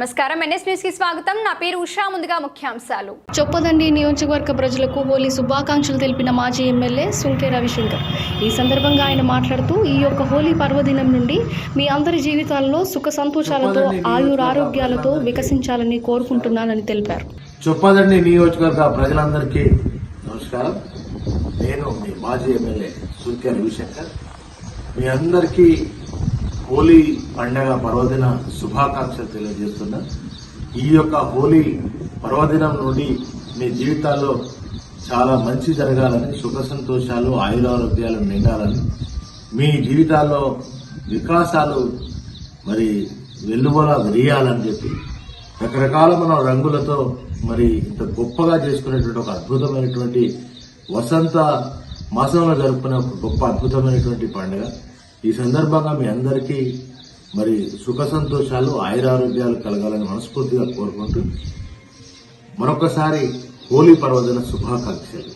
నమస్కారం. ఎన్ఎస్ న్యూస్కి స్వాగతం. నా పేరు ఉషా. ముందుగా ముఖ్యాంశాలు. చొప్పదండి నియోజకవర్గ ప్రజలకు హోలీ శుభాకాంక్షలు తెలిపిన మాజీ ఎమ్మెల్యే సుంకే రవిశంకర్. ఈ సందర్భంగా ఆయన మాట్లాడుతూ ఈ యొక్క హోలీ పర్వదినం నుండి మీ అందరి జీవితాల్లో సుఖ సంతోషాలతో ఆయురారోగ్యాలతో వికసించాలని కోరుకుంటున్నానని తెలిపారు. చొప్పదండి నియోజకవర్గ ప్రజలందరికీ నమస్కారం. నేను మీ మాజీ ఎమ్మెల్యే సుంకె రవిశంకర్. మీ అందరికీ హోలీ పండగ పర్వదిన శుభాకాంక్షలు తెలియజేస్తున్నా. ఈ యొక్క హోలీ పర్వదినం నుండి మీ జీవితాల్లో చాలా మంచి జరగాలని సుఖ సంతోషాలు ఆయురారోగ్యాలు నిండాలని మీ జీవితాల్లో వికాసాలు మరి వెల్లువల విరియాలని చెప్పి రకరకాల మన రంగులతో మరి ఇంత గొప్పగా చేసుకునేటువంటి ఒక అద్భుతమైనటువంటి వసంత మాసంలో జరుపుకునే ఒక గొప్ప అద్భుతమైనటువంటి పండుగ. ఈ సందర్భంగా మీ అందరికీ మరి సుఖ సంతోషాలు ఆయురారోగ్యాలు కలగాలని మనస్ఫూర్తిగా కోరుకుంటూ మరొకసారి హోలీ పర్వదిన శుభాకాంక్షలు.